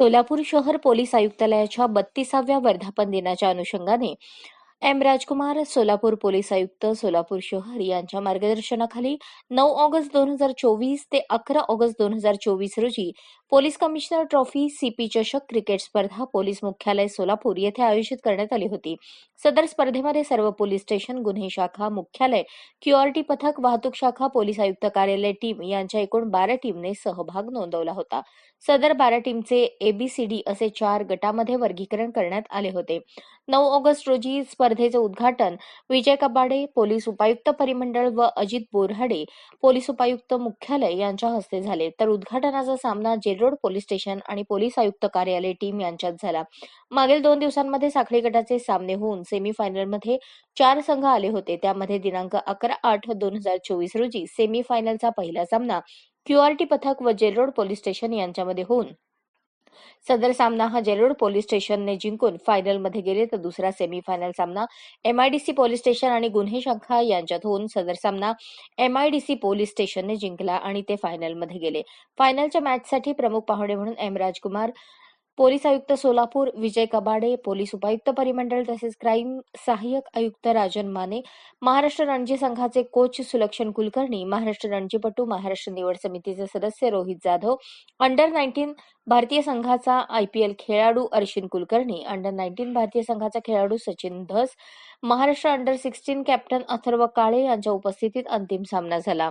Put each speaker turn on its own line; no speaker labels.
सोलापूर शहर पोलीस आयुक्तालयाच्या बत्तीसाव्या वर्धापन दिनाच्या अनुषंगाने एम. राजकुमार सोलापूर पोलीस आयुक्त सोलापूर शहर यांच्या मार्गदर्शनाखाली नऊ ऑगस्ट दोन हजार चोवीस ते अकरा ऑगस्ट दोन हजार चोवीस रोजी पोलीस कमिशनर ट्रॉफी सीपी चषक क्रिकेट स्पर्धा पोलीस मुख्यालय सोलापूर येथे आयोजित करण्यात आली होती. सदर स्पर्धेमध्ये सर्व पोलीस स्टेशन गुन्हे शाखा मुख्यालय क्यूआरटी पथक वाहतूक शाखा पोलीस आयुक्त कार्यालय टीम यांच्या एकूण बारा टीमने सहभाग नोंदवला होता. सदर बारा टीमचे एबीसीडी असे चार गटामध्ये वर्गीकरण करण्यात आले होते. नऊ ऑगस्ट रोजी स्पर्धेचे उद्घाटन विजय कबाडे पोलीस उपायुक्त परिमंडळ व अजित बोरहाडे पोलीस उपायुक्त मुख्यालय यांच्या हस्ते झाले. तर उद्घाटनाचा सामना जेलरोड पोलीस स्टेशन आणि पोलीस आयुक्त कार्यालय टीम यांच्यात झाला. मागील दोन दिवसांमध्ये साखळी गटाचे सामने होऊन सेमीफायनलमध्ये चार संघ आले होते. त्यामध्ये दिनांक अकरा आठ दोन हजार चोवीस रोजी सेमीफायनलचा पहिला सामना क्यूआरटी पथक व जेलरोड पोलीस स्टेशन यांच्यामध्ये होऊन सदर सामना हा जेलोड पोलीस स्टेशनने जिंकून फायनलमध्ये गेले तर दुसरा सेमीफायनल सामना एमआयडीसी पोलीस स्टेशन आणि गुन्हे शाखा यांच्यात होऊन सदर सामना एमआयडीसी पोलीस स्टेशनने जिंकला आणि ते फायनलमध्ये गेले. फायनलच्या मॅचसाठी प्रमुख पाहुणे म्हणून एम राजकुमार पोलीस आयुक्त सोलापूर विजय कबाडे पोलीस उपायुक्त परिमंडळ तसेच क्राईम सहाय्यक आयुक्त राजन माने महाराष्ट्र रणजी संघाचे कोच सुलक्षण कुलकर्णी महाराष्ट्र रणजीपटू महाराष्ट्र निवड समितीचे सदस्य रोहित जाधव अंडर नाईन्टीन भारतीय संघाचा आयपीएल खेळाडू अर्शिन कुलकर्णी अंडर नाईन्टीन भारतीय संघाचा खेळाडू Sachin Dhas Maharashtra under sixteen captain Atharva Kale यांच्या उपस्थितीत अंतिम सामना झाला.